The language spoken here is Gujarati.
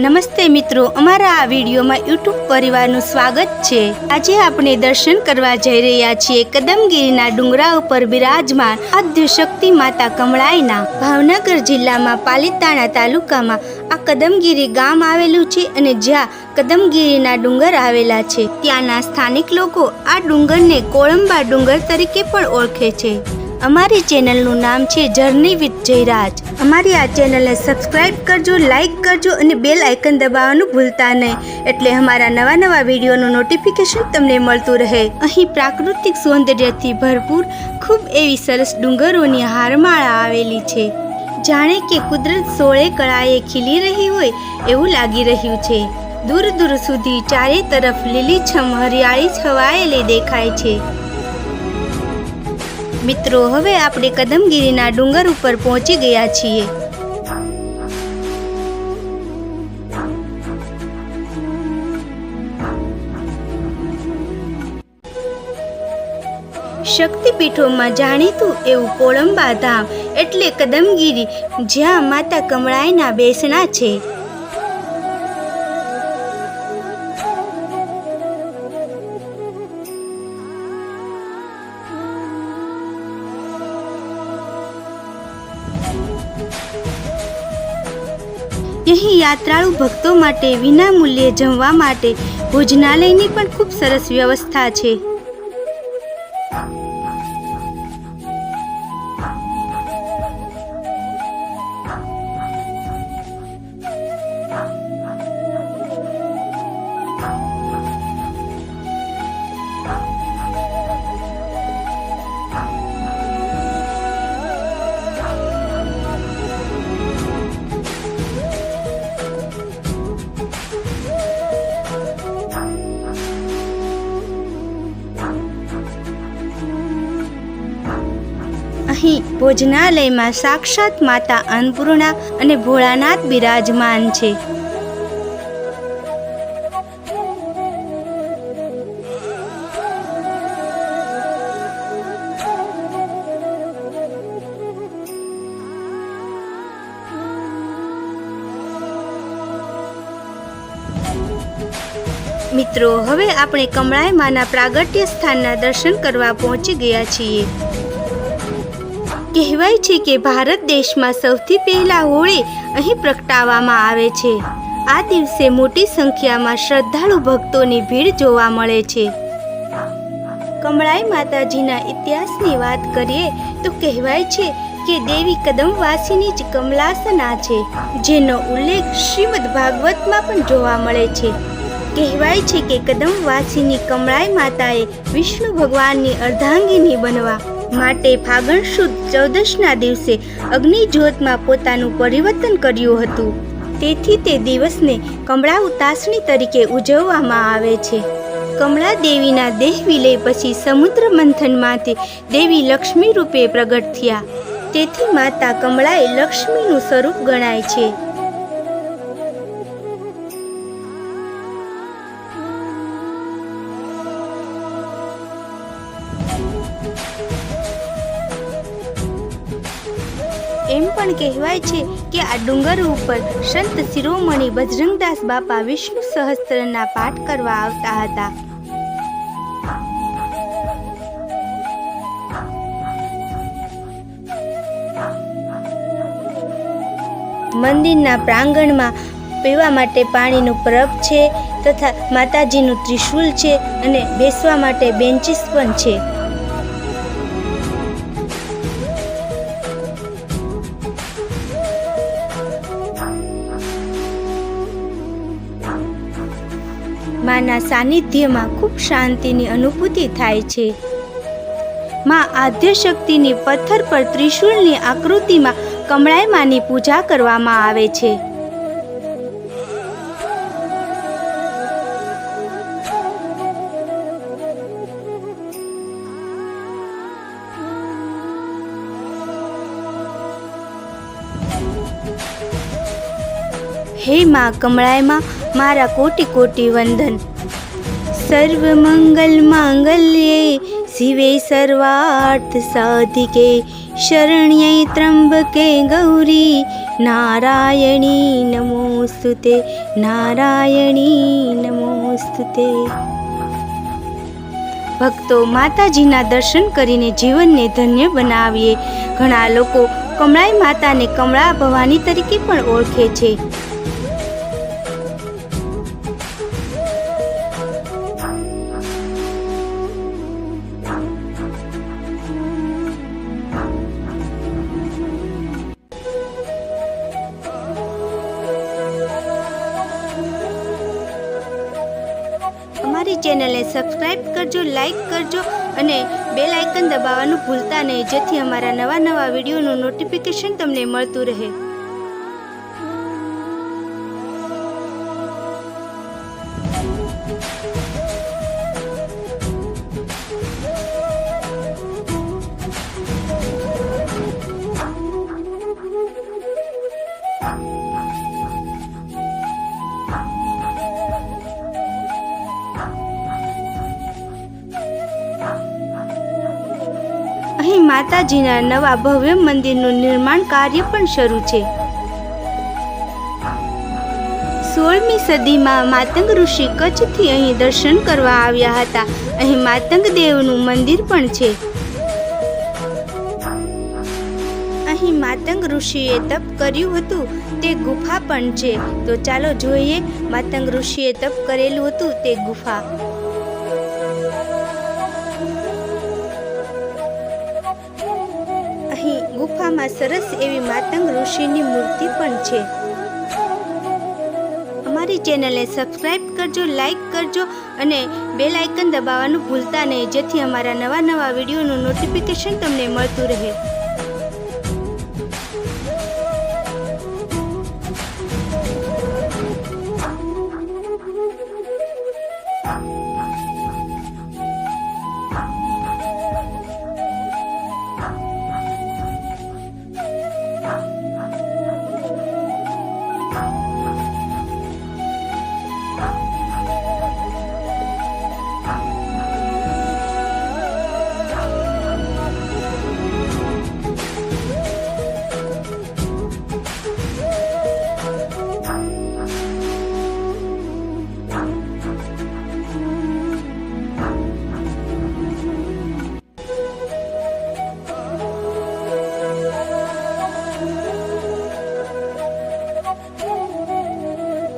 નમસ્તે મિત્રો, અમારા આ વિડીયોમાં યુટ્યુબ પરિવારનું સ્વાગત છે. આજે આપણે દર્શન કરવા જઈ રહ્યા છીએ કદમગીરીના ડુંગરા ઉપર બિરાજમાન આદ્ય શક્તિ માતા કમળાઈના. ભાવનગર જિલ્લામાં પાલિતાણા તાલુકામાં આ કદમગીરી ગામ આવેલું છે અને જ્યાં કદમગીરીના ડુંગર આવેલા છે. ત્યાંના સ્થાનિક લોકો આ ડુંગરને કોળંબા ડુંગર તરીકે પણ ઓળખે છે. અમારી ચેનલનું નામ છે જર્ની વિથ જયરાજ અમારી આ ચેનલને સબસ્ક્રાઇબ કરજો લાઈક કરજો અને બેલ આઇકન દબાવવાનું ભૂલતા નહીં. એટલે અમારા નવા નવા વિડીયોનું નોટિફિકેશન તમને મળતું રહે. અહીં પ્રાકૃતિક સૌંદર્યથી ભરપૂર ખૂબ એવી સરસ ડુંગરોની હારમાળા આવેલી છે. જાણે કે કુદરત સોળે કળાએ ખીલી રહી હોય એવું લાગી રહ્યું છે. દૂર દૂર સુધી ચારે તરફ લીલીછમ હરિયાળી છવાયેલી દેખાય છે. મિત્રો, હવે આપણે કદમગીરીના ડુંગર ઉપર પહોંચી ગયા છીએ. શક્તિપીઠોમાં જાણીતું એવું કોળંબા ધામ એટલે કદમગીરી, જ્યાં માતા કમળાઈના બેસણા છે. અહીં યાત્રાળુ ભક્તો માટે વિના મૂલ્યે જમવા માટે ભોજનાલયની પણ ખૂબ સરસ વ્યવસ્થા છે. ભોજનાલયમાં સાક્ષાત માતા અન્નપૂર્ણા અને ભોળાનાથ બિરાજમાન છે. મિત્રો, હવે આપણે કમળાઈ માના પ્રાગટ્ય સ્થાનના દર્શન કરવા પહોંચી ગયા છીએ. કહેવાય છે કે ભારત દેશમાં સૌથી પહેલા હોળી અહીં પ્રગટાવવામાં આવે છે. આ દિવસે મોટી સંખ્યામાં શ્રદ્ધાળુ ભક્તોની ભીડ જોવા મળે છે. કમળાઈ માતાજીના ઇતિહાસની વાત કરીએ તો કહેવાય છે કે દેવી કદમવાસીની જ કમલાસના છે, જેનો ઉલ્લેખ શ્રીમદ ભાગવતમાં પણ જોવા મળે છે. કહેવાય છે કે કદમવાસીની કમળાઈ માતાએ વિષ્ણુ ભગવાનની અર્ધાંગીની બનવા માટે ફાગણ સુદ ચૌદશના દિવસે અગ્નિજ્યોતમાં પોતાનું પરિવર્તન કર્યું હતું. તેથી તે દિવસને કમળા ઉતાસણી તરીકે ઉજવવામાં આવે છે. કમળા દેવીના દેહ વિલય પછી સમુદ્ર મંથનમાંથી દેવી લક્ષ્મી રૂપે પ્રગટ થયા. તેથી માતા કમળાએ લક્ષ્મીનું સ્વરૂપ ગણાય છે. એમ પણ કહેવાય છે કે આ ડુંગર ઉપર સંત શિરોમણી બજરંગદાસ બાપા વિષ્ણુ સહસ્ત્રના પાઠ કરવા આવતા હતા. મંદિરના પ્રાંગણમાં પીવા માટે પાણીનું પરબ છે તથા માતાજીનું ત્રિશૂલ છે અને બેસવા માટે બેન્ચીસ પણ છે. માના સાનિધ્યમાં ખૂબ શાંતિની અનુભૂતિ થાય છે. માં આદ્ય શક્તિની પથ્થર પર ત્રિશૂળની આકૃતિમાં કમળાઈ માની પૂજા કરવામાં આવે છે. હે માં કમળાઈમાં મારા કોટી કોટી વંદન. સર્વ મંગલ માંગલ્યે શિવે સર્વાર્થ સાધિકે. શરણ્યે ત્રંબકે ગૌરી. નારાયણી નમોસ્તુતે નારાયણી નમોસ્તુતે. ભક્તો માતાજીના દર્શન કરીને જીવનને ધન્ય બનાવીએ. ઘણા લોકો કમળાઈ માતાને કમળા ભવાની તરીકે પણ ઓળખે છે. ચેનલને સબસ્ક્રાઇબ કરજો લાઇક કરજો અને બેલ આઇકન દબાવવાનું ભૂલતા નહીં, જેથી અમારા નવા નવા વિડીયોનું નોટિફિકેશન તમને મળતું રહે. માતાજીના નવા ભવ્ય મંદિરનું નિર્માણ કાર્ય પણ શરૂ છે. સોળમી સદીમાં માતંગ ઋષિ કચ્છથી અહીં દર્શન કરવા આવ્યા હતા. અહીં માતંગ દેવનું મંદિર પણ છે. અહીં માતંગ ઋષિએ તપ કર્યું હતું, તે ગુફા પણ છે. તો ચાલો જોઈએ, માતંગ ઋષિએ તપ કરેલું હતું તે ગુફા. ગુફામાં સરસ એવી માતંગ ઋષિની મૂર્તિ પણ છે. અમારી ચેનલને સબસ્ક્રાઇબ કરજો લાઈક કરજો અને બેલ આઇકન દબાવવાનું ભૂલતા નહીં, જેથી અમારા નવા નવા વિડીયોનું નોટિફિકેશન તમને મળતું રહે.